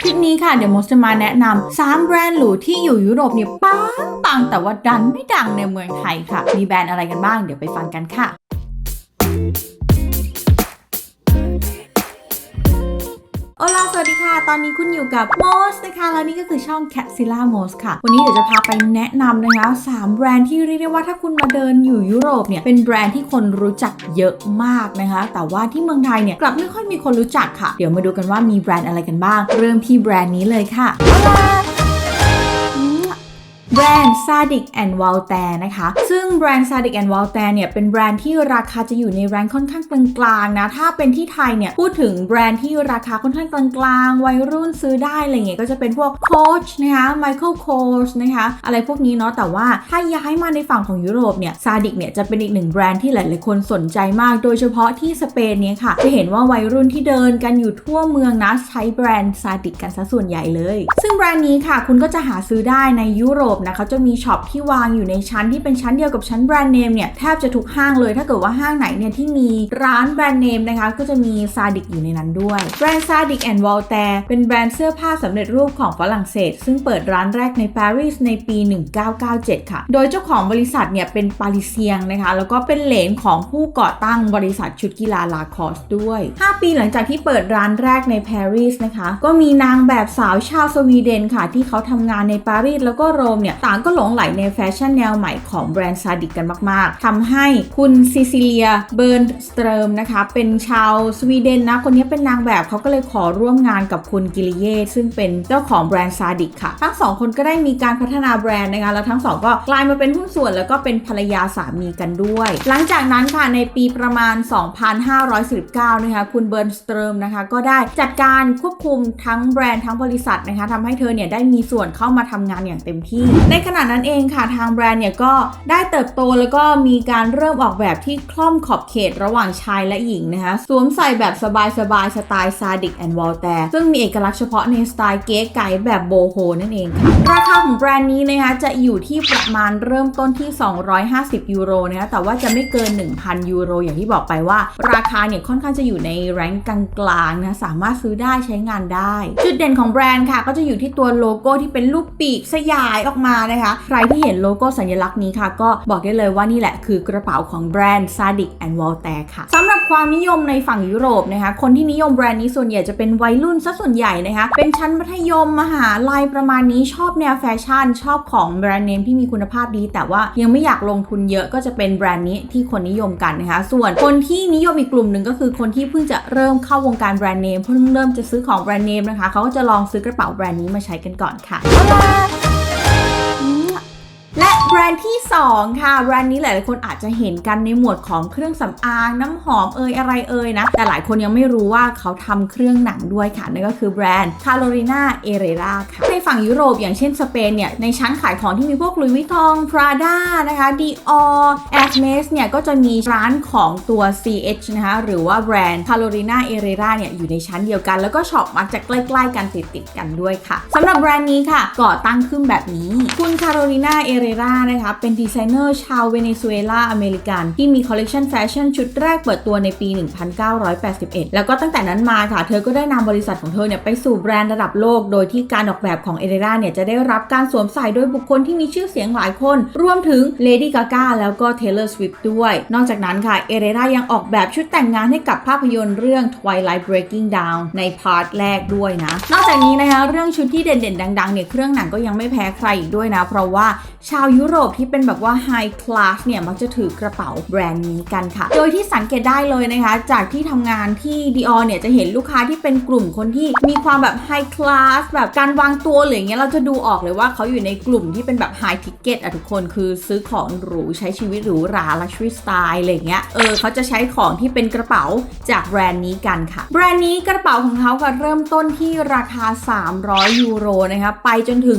คลิปนี้ค่ะเดี๋ยวมดจะมาแนะนำ3แบรนด์หรูที่อยู่ยุโรปเนี่ยปังปังแต่ว่าดันไม่ดังในเมืองไทยค่ะ มีแบรนด์อะไรกันบ้างเดี๋ยวไปฟังกันค่ะ โอลาสวัสดีค่ะ ตอนนี้คุณอยู่กับโมสนะคะ แล้วนี่ก็คือช่อง c a t z i l l a m o s ค่ะ วันนี้เดี๋ยวจะพาไปแนะนำนะคะ 3 แบรนด์ที่เรียกได้ว่าถ้าคุณมาเดินอยู่ยุโรปเนี่ย เป็นแบรนด์ที่คนรู้จักเยอะมากนะคะ แต่ว่าที่เมืองไทยเนี่ยกลับไม่ค่อยมีคนรู้จักค่ะ เดี๋ยวมาดูกันว่ามีแบรนด์อะไรกันบ้าง เริ่มที่แบรนด์นี้เลยค่ะโอลา แบรนด์ Sadik and w a l t e r นะคะ ซึ่งแบรนด์ Sadik and w a l t e r เนี่ยเป็นแบรนด์ที่ราคาจะอยู่ในแรงค่อนข้างกลางๆนะ ถ้าเป็นที่ไทยเนี่ยพูดถึงแบรนด์ที่ราคาค่อนข้างกลางๆ วัยรุ่นซื้อได้อะไรเงี้ยก็จะเป็นพวก Coach นะคะ Michael Kors นะคะอะไรพวกนี้เนาะ แต่ว่าถ้าย้ายมาในฝั่งของยุโรปเนี่ย Sadik เนี่ยจะเป็นอีกหนึ่งแบรนด์ที่หลายๆคนสนใจมาก โดยเฉพาะที่สเปนเนี่ยค่ะ จะเห็นว่าวัยรุ่นที่เดินกันอยู่ทั่วเมืองนะใช้แบรนด์ Sadik กันซะส่วนใหญ่เลย ซึ่งแบรนด์นี้ค่ะคุณก็จะหาซื้อได้ในยุโรปนะเขาจะมีช็อปที่วางอยู่ในชั้นที่เป็นชั้นเดียวกับชั้นแบรนด์เนมเนี่ยแทบจะทุกห้างเลยถ้าเกิดว่าห้างไหนเนี่ยที่มีร้านแบรนด์เนมนะคะก็จะมีซาดิกอยู่ในนั้นด้วยแบรนด์ซาดิกแอนด์วอลเตเป็นแบรนด์เสื้อผ้าสำเร็จรูปของฝรั่งเศส ซึ่งเปิดร้านแรกในปารีสในปี 1997 ค่ะ โดยเจ้าของบริษัทเนี่ยเป็นปาริเซียงนะคะแล้วก็เป็นเหลนของผู้ก่อตั้งบริษัทชุดกีฬาลาคอสด้วย 5 ปีหลังจากที่เปิดร้านแรกในปารีสนะคะก็มีนางแบบสาวชาวสวีเดนค่ะ ที่เขาทำงานในปารีสแล้วก็โรมเนี่ยต่างก็หลงไหลในแฟชั่นแนวใหม่ของแบรนด์ซาดิกกันมาก ๆทำให้คุณซิซิเลียเบิร์นสเตรมนะคะ เป็นชาวสวีเดนนะ คนนี้เป็นนางแบบเขาก็เลยขอร่วมงานกับคุณกิลิเยซึ่งเป็นเจ้าของแบรนด์ซาดิกค่ะ ทั้งสองคนก็ได้มีการพัฒนาแบรนด์นะคะแล้วทั้งสองก็กลายมาเป็นหุ้นส่วนแล้วก็เป็นภรรยาสามีกันด้วย หลังจากนั้นค่ะในปีประมาณ 2519 นะคะคุณเบิร์นสเตรมนะคะก็ได้จัดการควบคุมทั้งแบรนด์ทั้งบริษัทนะคะทำให้เธอเนี่ยได้มีส่วนเข้ามาทำงานอย่างเต็มที่ในขณะนั้นเองค่ะทางแบรนด์เนี่ยก็ได้เติบโตแล้วก็มีการเริ่มออกแบบที่คล่อมขอบเขตระหว่างชายและหญิงนะคะสวมใส่แบบสบายๆสไตล์ซาดิกแอนด์วอลเตซึ่งมีเอกลักษณ์เฉพาะในสไตล์เก๋ไก๋แบบโบโฮนั่นเองค่ะราคาของแบรนด์นี้นะคะจะอยู่ที่ประมาณเริ่มต้นที่ 250 ยูโรนะคะแต่ว่าจะไม่เกิน 1,000 ยูโร อย่างที่บอกไปว่า ราคาเนี่ยค่อนข้างจะอยู่ในแรงกลางๆนะสามารถซื้อได้ใช้งานได้ จุดเด่นของแบรนด์ค่ะ ก็จะอยู่ที่ตัวโลโก้ที่เป็นรูปปีกสยายออกมานะคะ ใครที่เห็นโลโก้สัญลักษณ์นี้ค่ะ ก็บอกได้เลยว่านี่แหละคือกระเป๋าของแบรนด์ Sadik and w a l t e r ค่ะสำหรับความนิยมในฝั่งยุโรปนะคะ คนที่นิยมแบรนด์นี้ส่วนใหญ่จะเป็นวัยรุ่นซะส่วนใหญ่นะคะ เป็นชั้นมัธยมมหาลัยประมาณนี้ชอบแนวแฟชั่น ชอบของแบรนด์เนมที่มีคุณภาพดี แต่ว่ายังไม่อยากลงทุนเยอะก็จะเป็นแบรนด์นี้ที่คนนิยมกันนะคะ ส่วนคนที่นิยมอีกกลุ่มหนึ่งก็คือคนที่เพิ่งจะเริ่มเข้าวงการแบรนด์เนมเพิ่งเริ่มจะซื้อของแบรนด์เนมนะคะเขาก็จะลองซื้อกระเป๋าแบรนด์นี้มาใช้กันก่อนค่ะ นด์ที่ 2 ค่ะแบรนด์นี้หลาย ๆ คนอาจจะเห็นกันในหมวดของเครื่องสำอางน้ำหอมเอยอะไรเอยนะ แต่หลายคนยังไม่รู้ว่าเขาทำเครื่องหนังด้วยค่ะ นั่นก็คือแบรนด์ Carolina Herrera ค่ะ ในฝั่งยุโรปอย่างเช่นสเปนเนี่ย ในชั้นขายของที่มีพวก Louis Vuitton Prada นะคะ Dior Hermes เนี่ย ก็จะมีร้านของตัว CH นะคะ หรือว่าแบรนด์ Carolina Herrera เนี่ย อยู่ในชั้นเดียวกัน แล้วก็ช็อปมักจะใกล้ ๆ กันติดๆกันด้วยค่ะสำหรับแบรนด์นี้ค่ะก่อตั้งขึ้นแบบนี้ คุณ Carolina Herrera นะคะเป็นดีไซเนอร์ชาวเวเนซุเอลาอเมริกัน ที่มีคอลเลกชันแฟชั่นชุดแรกเปิดตัวในปี 1981 แล้วก็ตั้งแต่นั้นมาค่ะ เธอก็ได้นำบริษัทของเธอเนี่ยไปสู่แบรนด์ระดับโลก โดยที่การออกแบบของเอเรราเนี่ยจะได้รับการสวมใส่โดยบุคคลที่มีชื่อเสียงหลายคน รวมถึง Lady Gaga แล้วก็ Taylor Swift ด้วย นอกจากนั้นค่ะเอเรรายังออกแบบชุดแต่งงานให้กับภาพยนตร์เรื่อง Twilight Breaking Down ในพาร์ทแรกด้วยนะ นอกจากนี้นะคะเรื่องชุดที่เด่นๆ ดังๆเนี่ยเครื่องหนังก็ยังไม่แพ้ใครอีกด้วยนะ เพราะว่าชาวยุโรปที่เป็นแบบว่าไฮคลาสเนี่ยมักจะถือกระเป๋าแบรนด์นี้กันค่ะ โดยที่สังเกตได้เลยนะคะ จากที่ทำงานที่ Dior เนี่ยจะเห็นลูกค้าที่เป็นกลุ่มคนที่มีความแบบไฮคลาสแบบการวางตัวหรืออย่างเงี้ยเราจะดูออกเลยว่าเขาอยู่ในกลุ่มที่เป็นแบบไฮทิเก็ตอะทุกคนคือซื้อของหรูใช้ชีวิตหรูหราลักชัวรี่สไตล์อะไรเงี้ยเออเขาจะใช้ของที่เป็นกระเป๋าจากแบรนด์นี้กันค่ะ แบรนด์นี้กระเป๋าของเขาค่ะเริ่มต้นที่ราคา 300 ยูโรนะคะไปจนถึง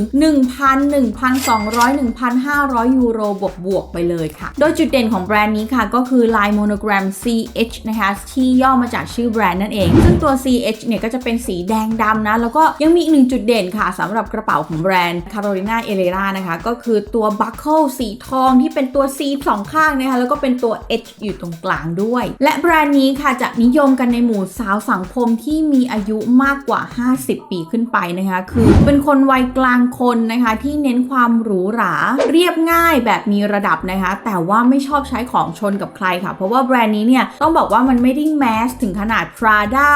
1,000 1,200 1,500 500 ยูโรบวกๆไปเลยค่ะ โดยจุดเด่นของแบรนด์นี้ค่ะ ก็คือลายโมโนแกรม CH นะคะ ที่ย่อมาจากชื่อแบรนด์นั่นเอง ซึ่งตัว CH เนี่ยก็จะเป็นสีแดงดำนะ แล้วก็ยังมีอีกหนึ่งจุดเด่นค่ะสำหรับกระเป๋าของแบรนด์ Carolina e r r e r a นะคะ ก็คือตัวบัคเกิลสีทองที่เป็นตัว C สองข้างนะคะ แล้วก็เป็นตัว H อยู่ตรงกลางด้วย และแบรนด์นี้ค่ะจะนิยมกันในหมู่สาวสังคมที่มีอายุมากกว่า 50 ปีขึ้นไปนะคะ คือเป็นคนวัยกลางคนนะคะที่เน้นความหรูหราเรียบง่ายแบบมีระดับนะคะ แต่ว่าไม่ชอบใช้ของชนกับใครค่ะ เพราะว่าแบรนด์นี้เนี่ยต้องบอกว่ามันไม่ได้แมสถึงขนาด Prada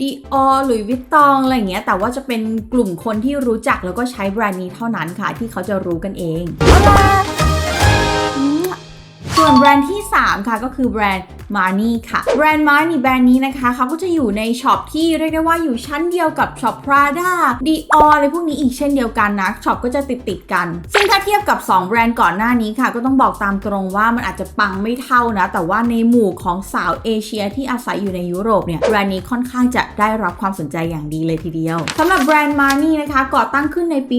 Dior หรือ Vuitton อะไรอย่างเงี้ยแต่ว่าจะเป็นกลุ่มคนที่รู้จักแล้วก็ใช้แบรนด์นี้เท่านั้นค่ะ ที่เขาจะรู้กันเองส่วนแบรนด์ที่ 3 ค่ะก็คือแบรนด์มานี่ค่ะ แบรนด์มานี่แบรนด์นี้นะคะเขาก็จะอยู่ในช็อปที่เรียกได้ว่าอยู่ชั้นเดียวกับช็อป Prada Dior อะไรพวกนี้อีกเช่นเดียวกันนะช็อปก็จะติดติดกัน ซึ่งถ้าเทียบกับ 2 แบรนด์ก่อนหน้านี้ค่ะ ก็ต้องบอกตามตรงว่ามันอาจจะปังไม่เท่านะ แต่ว่าในหมู่ของสาวเอเชียที่อาศัยอยู่ในยุโรปเนี่ยแบรนด์นี้ค่อนข้างจะได้รับความสนใจอย่างดีเลยทีเดียวสำหรับแบรนด์มานี่นะคะก่อตั้งขึ้นในปี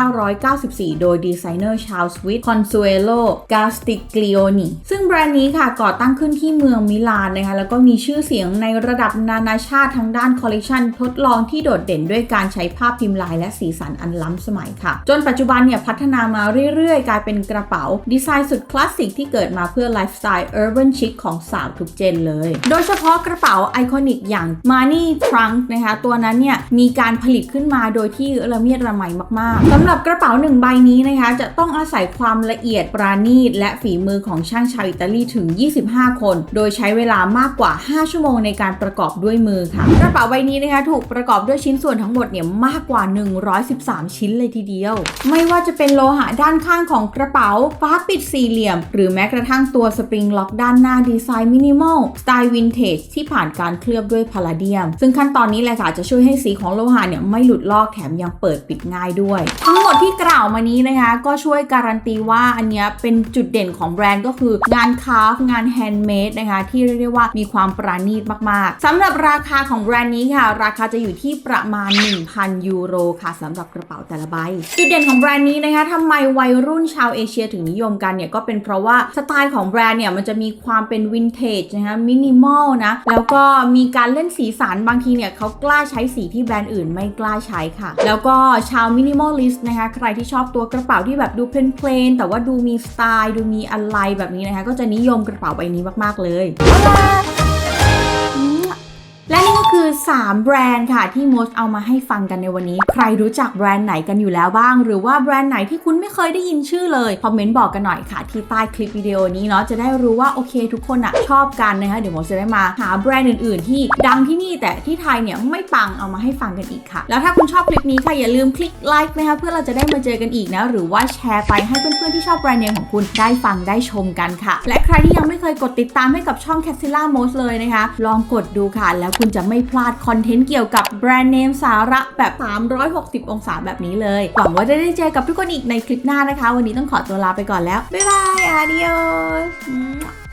1994 โดยดีไซเนอร์ชาวสวิตคอนซูเอโลกาสติกลิโอนีซึ่งแบรนด์นด์นี้ค่ะก่อตั้งขึ้นที่เมืองมิลานนะคะแล้วก็มีชื่อเสียงในระดับนานาชาติทางด้านคอลเลกชันทดลองที่โดดเด่นด้วยการใช้ภาพพิมพ์ลายและสีสันอันล้ำสมัยค่ะ จนปัจจุบันเนี่ยพัฒนามาเรื่อยๆ กลายเป็นกระเป๋า ดีไซน์สุดคลาสสิกที่เกิดมาเพื่อไลฟ์สไตล์เออร์เบนชิคของสาวทุกเจนเลย โดยเฉพาะกระเป๋าไอคอนิกอย่าง Money Trunk นะคะตัวนั้นเนี่ยมีการผลิตขึ้นมาโดยที่ระเมียดระไมมากๆสำหรับกระเป๋าหนึ่งใบนี้นะคะจะต้องอาศัยความละเอียดปราณีตและฝีมือของช่างชาวอิตาลีถึง 25 คน โดยใช้เวลามากกว่า 5 ชั่วโมงในการประกอบด้วยมือค่ะ กระเป๋าใบนี้นะคะถูกประกอบด้วยชิ้นส่วนทั้งหมดเนี่ยมากกว่า 113 ชิ้นเลยทีเดียว ไม่ว่าจะเป็นโลหะด้านข้างของกระเป๋าฟ้าปิดสี่เหลี่ยม หรือแม้กระทั่งตัวสปริงล็อกด้านหน้าดีไซน์มินิมอลสไตล์วินเทจที่ผ่านการเคลือบด้วยพาลาเดียม ซึ่งขั้นตอนนี้แหละค่ะจะช่วยให้สีของโลหะเนี่ยไม่หลุดลอกแถมยังเปิดปิดง่ายด้วย ทั้งหมดที่กล่าวมานี้นะคะ ก็ช่วยการันตีว่าอันเนี้ยเป็นจุดเด่นของแบรนด์ก็คืองานคราฟงานแฮนด์เมดนะคะ ที่เรียกได้ว่ามีความประณีตมากๆสำหรับราคาของแบรนด์นี้ค่ะ ราคาจะอยู่ที่ประมาณ 1,000 ยูโรค่ะสำหรับกระเป๋าแต่ละใบ จุดเด่นของแบรนด์นี้นะคะทำไมวัยรุ่นชาวเอเชียถึงนิยมกันเนี่ย ก็เป็นเพราะว่าสไตล์ของแบรนด์เนี่ยมันจะมีความเป็นวินเทจนะคะมินิมอลนะ แล้วก็มีการเล่นสีสันบางทีเนี่ยเขากล้าใช้สีที่แบรนด์อื่นไม่กล้าใช้ค่ะ แล้วก็ชาวมินิมอลลิสต์นะคะใครที่ชอบตัวกระเป๋าที่แบบดูเพลนๆแต่ว่าดูมีสไตล์ดูมีอะไรแบบนี้นะคะก็จะนิยมกระเป๋าใบนี้มากๆเลย คือ 3 แบรนด์ค่ะที่มดเอามาให้ฟังกันในวันนี้ ใครรู้จักแบรนด์ไหนกันอยู่แล้วบ้าง หรือว่าแบรนด์ไหนที่คุณไม่เคยได้ยินชื่อเลย คอมเมนต์บอกกันหน่อยค่ะ ที่ใต้คลิปวิดีโอนี้เนาะจะได้รู้ว่าโอเค ทุกคนอะชอบกันนะคะเดี๋ยวมดจะได้มาหาแบรนด์อื่นๆ ที่ดังที่นี่แต่ที่ไทยเนี่ยไม่ปังเอามาให้ฟังกันอีกค่ะ แล้วถ้าคุณชอบคลิปนี้ค่ะอย่าลืมคลิกไลค์นะคะเพื่อเราจะได้มาเจอกันอีกนะหรือว่าแชร์ไปให้เพื่อนๆที่ชอบแบรนด์เนมของคุณได้ฟังได้ชมกันค่ะ และใครที่ยังไม่เคยกดติดตามให้กับช่อง c a s i l a m o s เลยนะคะลองกดดูค่ะ แล้วคุณจะไม่พพลาดคอนเทนต์เกี่ยวกับแบรนด์เนมสาระแบบ 360 องศาแบบนี้เลย หวังว่าจะได้เจอกับทุกคนอีกในคลิปหน้านะคะ วันนี้ต้องขอตัวลาไปก่อนแล้ว บ๊ายบายอาดิโอส